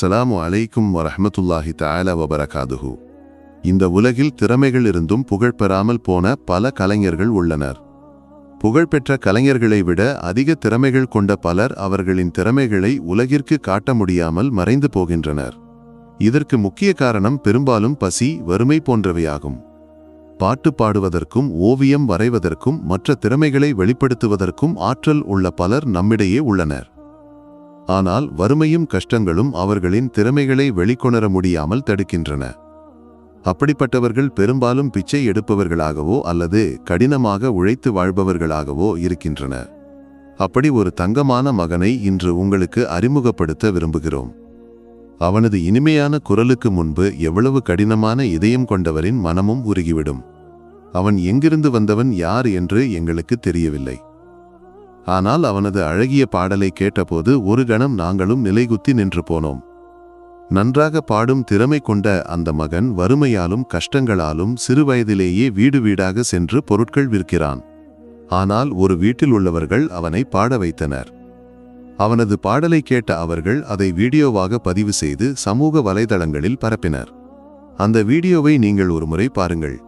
அஸ்ஸலாமு அலைக்கும் வரஹமத்துல்லாஹி தஆலா வபரகாதுஹு. இந்த உலகில் திறமைகள் இருந்தும் புகழ் பெறாமல் போன பல கலைஞர்கள் உள்ளனர். புகழ்பெற்ற கலைஞர்களை விட அதிக திறமைகள் கொண்ட பலர் அவர்களின் திறமைகளை உலகிற்கு காட்ட முடியாமல் மறைந்து போகின்றனர். இதற்கு முக்கிய காரணம் பெரும்பாலும் பசி வறுமை போன்றவையாகும். பாட்டு பாடுவதற்கும் ஓவியம் வரைவதற்கும் மற்ற திறமைகளை வெளிப்படுத்துவதற்கும் ஆற்றல் உள்ள பலர் நம்மிடையே உள்ளனர். ஆனால் வறுமையும் கஷ்டங்களும் அவர்களின் திறமைகளை வெளிக்கொணர முடியாமல் தடுக்கின்றன. அப்படிப்பட்டவர்கள் பெரும்பாலும் பிச்சை எடுப்பவர்களாகவோ அல்லது கடினமாக உழைத்து வாழ்பவர்களாகவோ இருக்கின்றனர் அப்படி ஒரு தங்கமான மகனை இன்று உங்களுக்கு அறிமுகப்படுத்த விரும்புகிறோம். அவனது இனிமையான குரலுக்கு முன்பு எவ்வளவு கடினமான இதயம் கொண்டவரின் மனமும் உருகிவிடும். அவன் எங்கிருந்து வந்தவன் யார் என்று எங்களுக்கு தெரியவில்லை. ஆனால் அவனது அழகிய பாடலை கேட்டபோது ஒரு கணம் நாங்களும் நிலைகுத்தி நின்று போனோம். நன்றாக பாடும் திறமை கொண்ட அந்த மகன் வறுமையாலும் கஷ்டங்களாலும் சிறுவயதிலேயே வீடு வீடாக சென்று பொருட்கள் விற்கிறான். ஆனால் ஒரு வீட்டில் உள்ளவர்கள் அவனை பாட வைத்தனர். அவனது பாடலை கேட்ட அவர்கள் அதை வீடியோவாக பதிவு செய்து சமூக வலைதளங்களில் பரப்பினர். அந்த வீடியோவை நீங்கள் ஒருமுறை பாருங்கள்.